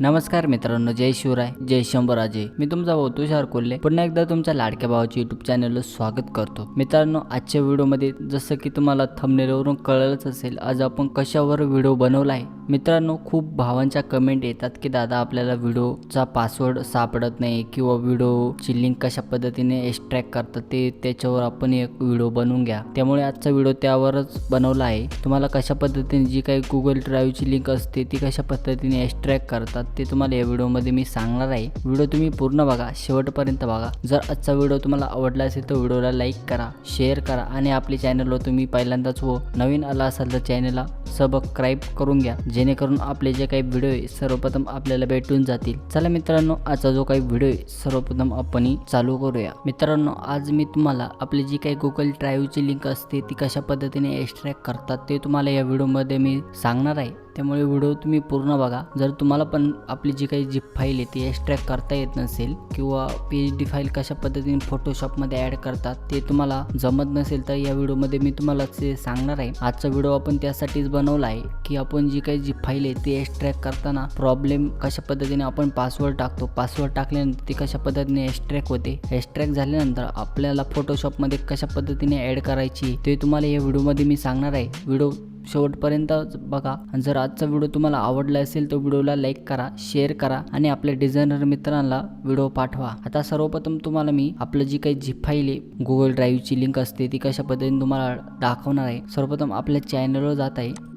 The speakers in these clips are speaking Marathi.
नमस्कार मित्रांनो जय शिवराय जय शंभराजे. मी तुमचा भाऊ तुषार कोल्हे. पुन्हा एकदा तुमच्या लाडक्या भावाच्या युट्यूब चॅनलला स्वागत करतो. मित्रांनो आजच्या व्हिडिओमध्ये जसं की तुम्हाला थंबनेलवरून कळलंच असेल आज आपण कशावर व्हिडिओ बनवला आहे? मित्रांनो खूप भावांच्या कमेंट येतात की दादा आपल्याला व्हिडिओचा पासवर्ड सापडत नाही किंवा व्हिडिओची लिंक कशा पद्धतीने एक्स्ट्रॅक्ट करतात ते त्याच्यावर आपण एक व्हिडिओ बनवून घ्या. त्यामुळे आजचा व्हिडिओ त्यावरच बनवला आहे. तुम्हाला कशा पद्धतीने जी काही गुगल ड्राईव्हची लिंक असते ती कशा पद्धतीने एक्स्ट्रॅक्ट करतात ते तुम्हाला या व्हिडिओमध्ये मी सांगणार आहे. व्हिडिओ तुम्ही पूर्ण बघा शेवटपर्यंत बघा. जर आजचा व्हिडिओ तुम्हाला आवडला असेल तर व्हिडिओला लाईक करा शेअर करा आणि आपल्या चॅनलवर तुम्ही पहिल्यांदाच व नवीन आला असाल तर चॅनलला सबस्क्राईब करून घ्या. जेणेकरून आपले जे काही व्हिडिओ आहे सर्वप्रथम आपल्याला भेटून जातील. चला मित्रांनो आजचा जो काही व्हिडिओ आहे सर्वप्रथम आपण चालू करूया. मित्रांनो आज मी तुम्हाला आपली जी काही गुगल ड्राईव्हची लिंक असते ती कशा पद्धतीने एक्स्ट्रॅक्ट करतात ते तुम्हाला या व्हिडिओमध्ये मी सांगणार आहे. त्यामुळे व्हिडिओ तुम्ही पूर्ण बघा. जर तुम्हाला पण आपली जी काही जी फाईल आहे ती एक्स्ट्रॅक्ट करता येत नसेल किंवा पी एच डी फाईल कशा पद्धतीने फोटोशॉपमध्ये ॲड करतात ते तुम्हाला जमत नसेल तर या व्हिडिओमध्ये मी तुम्हाला ते सांगणार आहे आजचा व्हिडिओ आपण त्यासाठीच बनवला आहे की आपण जी काही जी फाईल आहे ती एक्स्ट्रॅक्ट करताना प्रॉब्लेम कशा पद्धतीने आपण पासवर्ड टाकतो पासवर्ड टाकल्यानंतर ती कशा पद्धतीने एक्स्ट्रॅक्ट होते एक्स्ट्रॅक्ट झाल्यानंतर आपल्याला फोटोशॉपमध्ये कशा पद्धतीने ॲड करायची ते तुम्हाला या व्हिडिओमध्ये मी सांगणार आहे. व्हिडिओ शेवटपर्यंत बघा. जर आजचा व्हिडिओ तुम्हाला आवडला असेल तर व्हिडिओला लाईक करा शेअर करा आणि आपल्या डिझायनर मित्रांना व्हिडिओ पाठवा. आता सर्वप्रथम तुम्हाला मी आपलं जी काही जी फाईल आहे गुगल ड्राईव्हची लिंक असते ती कशा पद्धतीने तुम्हाला दाखवणार आहे सर्वप्रथम आपल्या चॅनलवर जात आहे.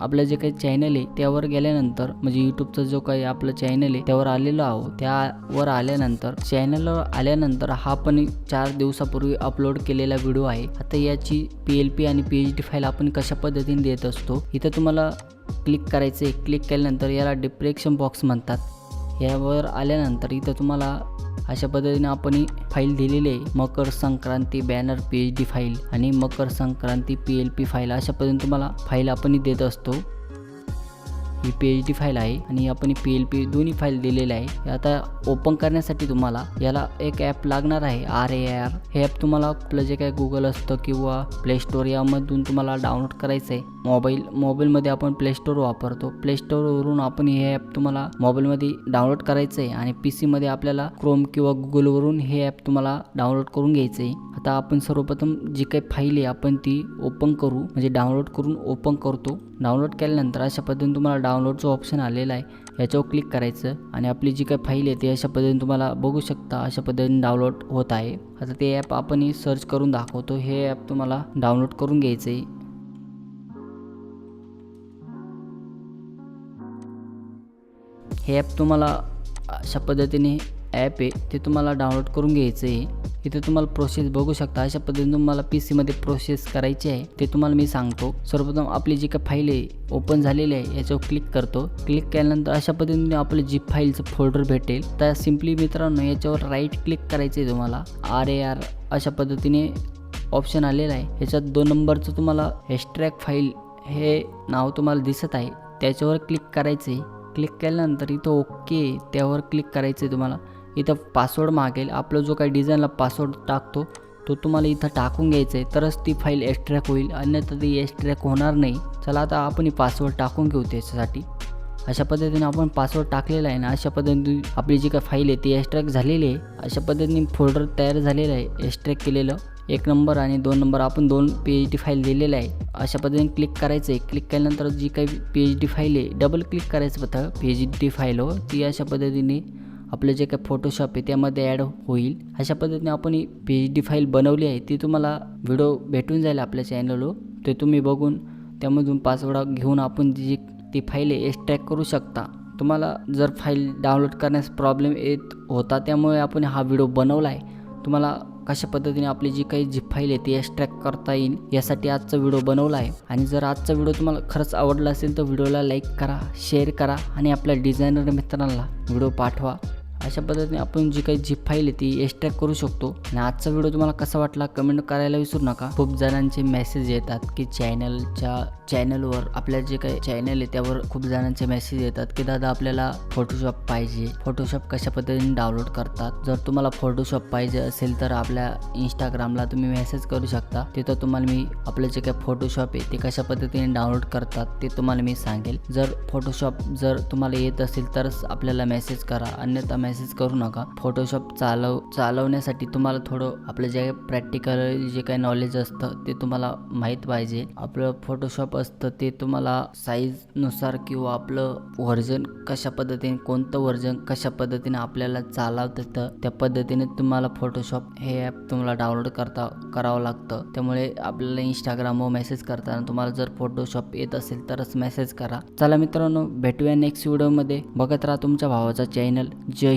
आपलं जे काही चॅनल आहे त्यावर गेल्यानंतर म्हणजे यूट्यूबचं जो काही आपलं चॅनल आहे त्यावर आलेलो आहो त्यावर आल्यानंतर चॅनलवर आल्यानंतर हा पण चार दिवसापूर्वी अपलोड केलेला व्हिडिओ आहे. आता याची पी एल पी आणि पी एच डी फाईल आपण कशा पद्धतीने देत असतो इथं तुम्हाला क्लिक करायचं आहे क्लिक केल्यानंतर याला डिप्रेक्शन बॉक्स म्हणतात. यावर आल्यानंतर इथं तुम्हाला अशा पद्धतीने आपण ही फाईल दिलेली आहे. Makar Sankranti banner P H D file आणि Makar Sankranti P L P file अशा पद्धतीने तुम्हाला फाईल आपण देत असतो. ही पी एच डी फाईल आहे आणि आपण पी एल पी दोन्ही फाईल दिलेले आहे. आता ओपन करण्यासाठी तुम्हाला याला एक ॲप लागणार आहे आर ए आर हे ॲप तुम्हाला आपलं जे काही गुगल असतं किंवा प्ले स्टोर यामधून तुम्हाला डाउनलोड करायचं आहे मोबाईल मोबाईलमध्ये आपण प्ले स्टोर वापरतो. प्ले स्टोरवरून आपण हे ॲप तुम्हाला मोबाईलमध्ये डाउनलोड करायचं आहे आणि पी सीमध्ये आपल्याला क्रोम किंवा गुगलवरून हे ॲप तुम्हाला डाउनलोड करून घ्यायचं आहे आता आपण सर्वप्रथम जी काही फाईल आहे आपण ती ओपन करू. म्हणजे डाउनलोड करून ओपन करतो. डाउनलोड केल्यानंतर अशा पद्धतीने तुम्हाला डाउनलोडचं ऑप्शन आलेलं आहे. याच्यावर क्लिक करायचं आणि आपली जी काही फाईल आहे ती अशा पद्धतीने तुम्हाला बघू शकता अशा पद्धतीने डाउनलोड होत आहे. आता ते ॲप आपण सर्च करून दाखवतो. हे ॲप तुम्हाला डाउनलोड करून घ्यायचं आहे हे ॲप तुम्हाला अशा पद्धतीने ॲप आहे ते तुम्हाला डाउनलोड करून घ्यायचं आहे इथे तुम्हाला प्रोसेस बघू शकता. अशा पद्धतीने तुम्हाला पी सीमध्ये प्रोसेस करायची आहे. ते तुम्हाला मी सांगतो. सर्वप्रथम आपली जी काही फाईल आहे ओपन झालेली आहे याच्यावर क्लिक करतो. क्लिक केल्यानंतर अशा पद्धतीने आपलं जी फाईलचं फोल्डर भेटेल तर सिम्पली मित्रांनो याच्यावर राईट क्लिक करायचं आहे तुम्हाला. आर ए आर अशा पद्धतीने ऑप्शन आलेलं आहे. याच्यात दोन नंबरचं तुम्हाला एस्ट्रॅक फाईल हे नाव तुम्हाला दिसत आहे. त्याच्यावर क्लिक करायचं आहे क्लिक केल्यानंतर इथं ओके त्यावर क्लिक करायचं आहे तुम्हाला. इथं पासवर्ड मागेल. आपला जो काही डिझाईनला पासवर्ड टाकतो तो तुम्हाला इथं टाकून घ्यायचा आहे. तरच ती फाईल एक्स्ट्रॅक होईल. अन्यथा ती एक्स्ट्रॅक होणार नाही. चला आता आपण ही पासवर्ड टाकून घेऊ त्याच्यासाठी. अशा पद्धतीने आपण पासवर्ड टाकलेला आहे ना अशा पद्धतीने आपली जी काही फाईल आहे ती एक्स्ट्रॅक झालेली आहे. अशा पद्धतीने फोल्डर तयार झालेलं आहे. एक्स्ट्रॅक केलेलं. एक नंबर आणि दोन नंबर आपण दोन पी एच डी फाईल दिलेलं आहे. अशा पद्धतीने क्लिक करायचं आहे क्लिक केल्यानंतर जी काही पी एच डी फाईल आहे डबल क्लिक करायचं होतं पी एच डी फाईल हो. ती अशा पद्धतीने आपलं जे काही फोटोशॉप आहे त्यामध्ये ॲड होईल. अशा पद्धतीने आपण ही पी एच डी फाईल बनवली आहे ती तुम्हाला व्हिडिओ भेटून जाईल आपल्या चॅनलवर ते तुम्ही बघून त्यामधून पासवर्ड घेऊन आपण जी ती फाईल आहे एक्स्ट्रॅक्ट करू शकता. तुम्हाला जर फाईल डाउनलोड करण्यास प्रॉब्लेम येत होता त्यामुळे आपण हा व्हिडिओ बनवला आहे तुम्हाला कशा पद्धतीने आपली जी काही जी फाईल आहे ती एक्स्ट्रॅक्ट करता येईल यासाठी आजचा व्हिडिओ बनवला आहे आणि जर आजचा व्हिडिओ तुम्हाला खरंच आवडला असेल तर व्हिडिओला लाईक करा शेअर करा आणि आपल्या डिझायनर मित्रांना व्हिडिओ पाठवा. अशा पद्धतीने आपण जी काही जी फाईल आहे ती एक्स्ट्रॅक्ट करू शकतो. आणि आजचा व्हिडिओ तुम्हाला कसा वाटला कमेंट करायला विसरू नका. खूप जणांचे मेसेज येतात की चॅनलच्या चॅनलवर आपल्या जे काही चॅनल आहे त्यावर खूप जणांचे मेसेज येतात की दादा आपल्याला फोटोशॉप पाहिजे. फोटोशॉप कशा पद्धतीने डाउनलोड करतात? जर तुम्हाला फोटोशॉप पाहिजे असेल तर आपल्या इंस्टाग्रामला तुम्ही मेसेज करू शकता. तिथं तुम्हाला मी आपलं जे काही फोटोशॉप आहे ते कशा पद्धतीने डाउनलोड करतात ते तुम्हाला मी सांगेल. जर फोटोशॉप जर तुम्हाला येत असेल तरच आपल्याला मेसेज करा. अन्यथा मेसेज करू नका. फोटोशॉप चालव चालवण्यासाठी तुम्हाला थोडं आपलं जे प्रॅक्टिकल जे काही नॉलेज असतं ते तुम्हाला माहीत पाहिजे. आपलं फोटोशॉप असतं ते तुम्हाला साईजनुसार किंवा आपलं व्हर्जन कशा पद्धतीने कोणतं व्हर्जन कशा पद्धतीने आपल्याला चालवत येतं त्या पद्धतीने तुम्हाला फोटोशॉप हे ॲप तुम्हाला डाउनलोड करता करावं लागतं. त्यामुळे आपल्याला इंस्टाग्रामवर मेसेज करताना तुम्हाला जर फोटोशॉप येत असेल तरच मेसेज करा. चला मित्रांनो भेटूया नेक्स्ट व्हिडिओमध्ये बघत राहा तुमच्या भावाचा चॅनल